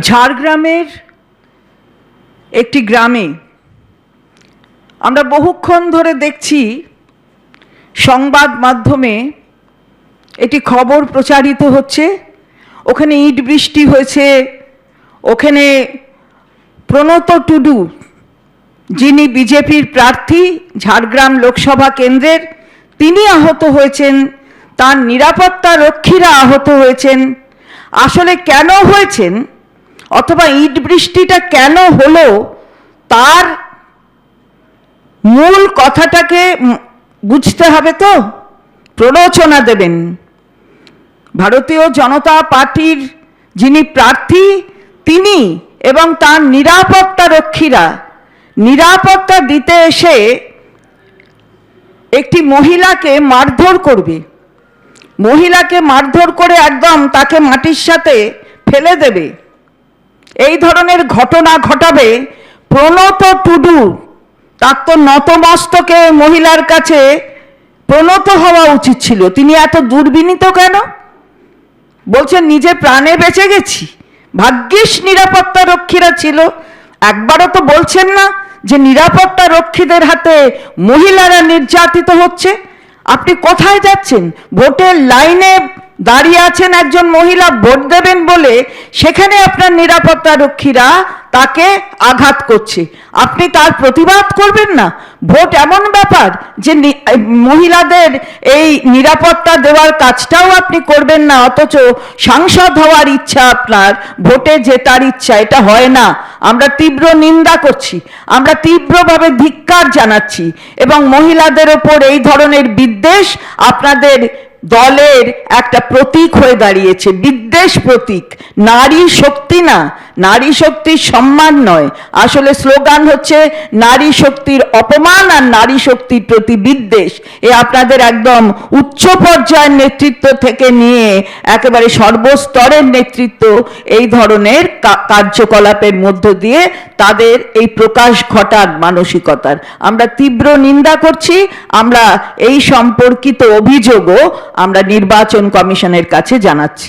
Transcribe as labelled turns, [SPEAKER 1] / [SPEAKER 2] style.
[SPEAKER 1] ঝাড়গ্রামের একটি গ্রামে আমরা বহুক্ষণ ধরে দেখছি সংবাদ মাধ্যমে এটি খবর প্রচারিত হচ্ছে। ওখানে ইট বৃষ্টি হয়েছে। ওখানে প্রণত টুডু, যিনি বিজেপির প্রার্থী, ঝাড়গ্রাম লোকসভা কেন্দ্রের, তিনি আহত হয়েছেন। তার নিরাপত্তা রক্ষীরা আহত হয়েছেন। আসলে কেন হয়েছেন? অথবা ইট বৃষ্টিটা কেন হলো, তার মূল কথাটাকে বুঝতে হবে তো? প্ররোচনা দেবেন। ভারতীয় জনতা পার্টির যিনি প্রার্থী, তিনি এবং তার নিরাপত্তা রক্ষীরা, নিরাপত্তা দিতে এসে একটি মহিলাকে মারধর করবে। মহিলাকে মারধর করে একদম তাকে মাটির সাথে ফেলে দেবে। এই ধরনের ঘটনা ঘটাবে প্রণত টুডু, তার তো নতমস্তকে মহিলার কাছে প্রণত হওয়া উচিত ছিল। তিনি এত দুর্বিনীত কেন? বলছেন, নিজে প্রাণে বেঁচে গেছি। ভাগ্যিস নিরাপত্তা রক্ষীরা ছিল। একবারও তো বলছেন না যে নিরাপত্তা রক্ষীদের হাতে মহিলারা নির্যাতিত হচ্ছে। আপনি কোথায় যাচ্ছেন? ভোটের লাইনে দাঁড়িয়ে আছেন একজন মহিলা, ভোট দেবেন বলে সেখানে আপনার নিরাপত্তা রক্ষীরা তাকে আঘাত করছে। আপনি তার প্রতিবাদ করবেন না? ভোট এমন ব্যাপার যে মহিলাদের এই নিরাপত্তা দেওয়ার কাজটাও আপনি করবেন না, অথচ সাংসদ হওয়ার ইচ্ছা আপনার, ভোটে জেতার ইচ্ছা, এটা হয় না। আমরা তীব্র নিন্দা করছি, আমরা তীব্রভাবে ধিক্কার জানাচ্ছি এবং মহিলাদের ওপর এই ধরনের বিদ্বেষ আপনাদের দলের একটা প্রতীক হয়ে দাঁড়িয়েছে বিদ্বেষ প্রতীক। নারী শক্তি না নারী শক্তির সম্মান নয়। আসলে স্লোগান হচ্ছে, নারী শক্তির অপমান আর নারী শক্তির প্রতি বিদ্বেষ। এ আপনাদের একদম উচ্চ পর্যায়ের নেতৃত্ব থেকে নিয়ে একেবারে সর্বস্তরের নেতৃত্ব এই ধরনের কার্যকলাপের মধ্য দিয়ে তাদের এই প্রকাশ ঘটার মানসিকতার। আমরা তীব্র নিন্দা করছি, আমরা এই সম্পর্কিত অভিযোগও আমরা নির্বাচন কমিশনের কাছে জানাচ্ছি।